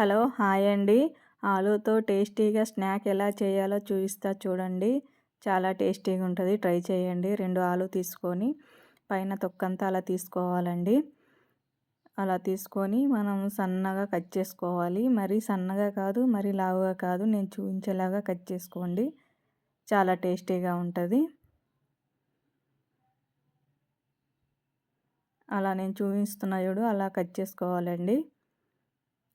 Hello hi అండి. ఆలూతో టేస్టీగా snack ఎలా చేయాలో చూపిస్తా చూడండి. చాలా టేస్టీగా ఉంటుంది. ట్రై చేయండి. రెండు ఆలు తీసుకొని పైన తొక్కంతా అలా తీసుకోవాలండి. అలా తీసుకొని మనం సన్నగా కట్ చేసుకోవాలి. మరీ సన్నగా కాదు మరీ లావుగా కాదు నేను చూపించేలాగా కట్ చేసుకోండి. చాలా టేస్టీగా ఉంటుంది. అలా నేను చూపిస్తున్నా చూడు అలా కట్ చేసుకోవాలండి.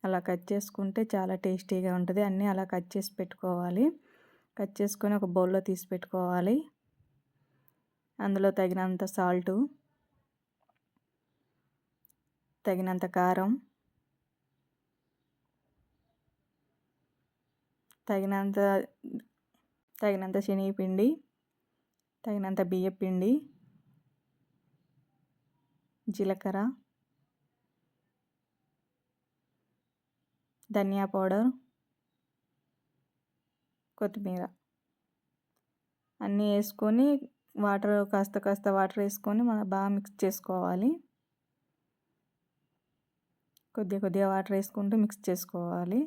అలా కట్ చేసుకుంటే చాలా టేస్టీగా ఉంటుంది. అన్నీ అలా కట్ చేసి పెట్టుకోవాలి. కట్ చేసుకొని ఒక బౌల్లో తీసి పెట్టుకోవాలి. అందులో తగినంత సాల్టు తగినంత కారం తగినంత తగినంత శనగపిండి తగినంత బియ్యపిండి జీలకర్ర ధనియా పౌడర్ కొత్తిమీర అన్నీ వేసుకొని వాటర్ కాస్త కాస్త వాటర్ వేసుకొని మనం బాగా మిక్స్ చేసుకోవాలి. కొద్దిగా కొద్దిగా వాటర్ వేసుకుంటూ మిక్స్ చేసుకోవాలి.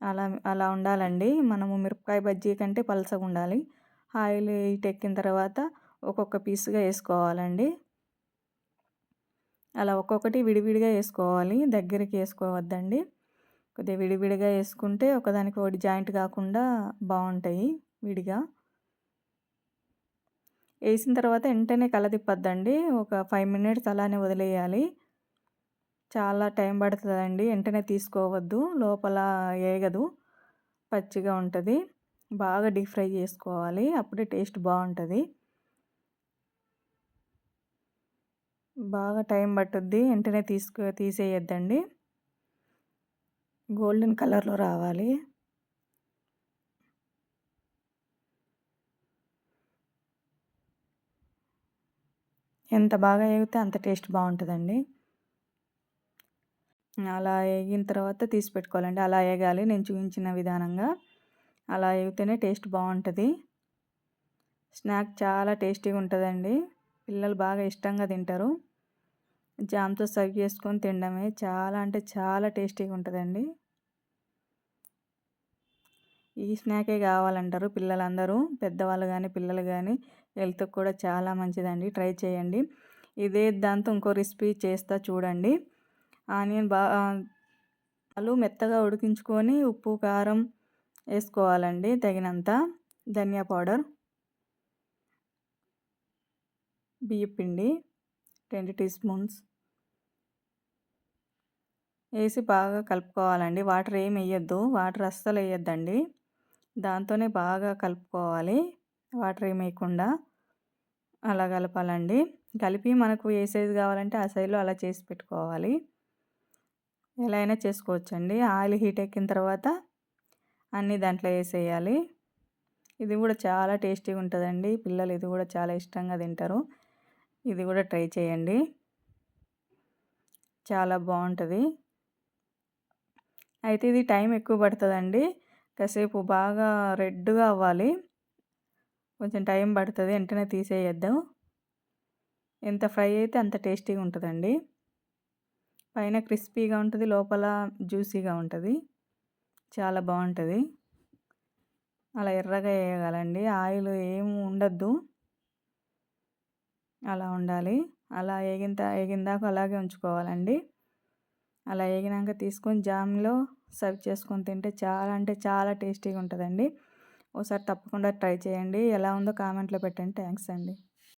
అలా అలా ఉండాలండి. మనము మిరపకాయ బజ్జీ కంటే పలసగా ఉండాలి. ఆయిల్ హీట్ ఎక్కిన తర్వాత ఒక్కొక్క పీస్గా వేసుకోవాలండి. అలా ఒక్కొక్కటి విడివిడిగా వేసుకోవాలి. దగ్గరికి వేసుకోవద్దండి. కొద్దిగా విడివిడిగా వేసుకుంటే ఒకదానికి ఒకటి జాయింట్ కాకుండా బాగుంటాయి విడిగా. వేసిన తర్వాత వెంటనే కలదిప్పద్దండి ఒక ఫైవ్ మినిట్స్ అలానే వదిలేయాలి. చాలా టైం పడుతుందండి. వెంటనే తీసుకోవద్దు. లోపల వేగదు పచ్చిగా ఉంటుంది. బాగా డీప్ ఫ్రై చేసుకోవాలి. అప్పుడే టేస్ట్ బాగుంటుంది. బాగా టైం పట్టుద్ది. వెంటనే తీసుకు తీసేయద్దండి. గోల్డెన్ కలర్లో రావాలి. ఎంత బాగా వేగితే అంత టేస్ట్ బాగుంటుందండి. అలా వేగిన తర్వాత తీసి పెట్టుకోవాలండి. అలా వేగాలి నేను చూపించిన విధానంగా. అలా వేగితేనే టేస్ట్ బాగుంటుంది. స్నాక్ చాలా టేస్టీగా ఉంటుందండి పిల్లలు బాగా ఇష్టంగా తింటారు. జామ్తో సర్వ్ చేసుకొని తినడమే చాలా అంటే చాలా టేస్టీగా ఉంటుందండి. ఈ స్నాకే కావాలంటారు పిల్లలందరూ పెద్దవాళ్ళు కానీ పిల్లలు కానీ హెల్త్కి కూడా చాలా మంచిదండి. ట్రై చేయండి. ఇదే దాంతో ఇంకో రెసిపీ చేస్తా చూడండి. ఆనియన్ బాగా ఆలు మెత్తగా ఉడికించుకొని ఉప్పు కారం వేసుకోవాలండి తగినంత. ధనియా పౌడర్. బియ్యపిండి రెండు టీ స్పూన్స్. వేసి బాగా కలుపుకోవాలండి. వాటర్ ఏమి వేయద్దు. వాటర్ అస్సలు వేయద్దండి. దాంతోనే బాగా కలుపుకోవాలి. వాటర్ ఏమి వేయకుండా అలా కలపాలండి. కలిపి మనకు ఏ సైజు కావాలంటే ఆ సైజులో అలా చేసి పెట్టుకోవాలి. ఎలా అయినా చేసుకోవచ్చండి. ఆయిల్ హీట్ ఎక్కిన తర్వాత అన్నీ దాంట్లో వేసేయాలి. ఇది కూడా చాలా టేస్టీగా ఉంటుందండి. పిల్లలు ఇది కూడా చాలా ఇష్టంగా తింటారు. ఇది కూడా ట్రై చేయండి. చాలా బాగుంటుంది. అయితే ఇది టైం ఎక్కువ పడుతుందండి. కాసేపు బాగా రెడ్గా అవ్వాలి. కొంచెం టైం పడుతుంది వెంటనే తీసేయద్దాం. ఎంత ఫ్రై అయితే అంత టేస్టీగా ఉంటుందండి. పైన క్రిస్పీగా ఉంటుంది లోపల జ్యూసీగా ఉంటుంది. చాలా బాగుంటుంది. అలా ఎర్రగా వేయగలండి. ఆయిల్ ఏం ఉండద్దు. అలా ఉండాలి. అలా వేగిన ఏగిందాక అలాగే ఉంచుకోవాలండి. అలా ఏగినాక తీసుకొని జామ్లో సర్వ్ చేసుకొని తింటే చాలా అంటే చాలా టేస్టీగా ఉంటుందండి ఒకసారి తప్పకుండా ట్రై చేయండి. ఎలా ఉందో కామెంట్లో పెట్టండి. థ్యాంక్స్ అండి.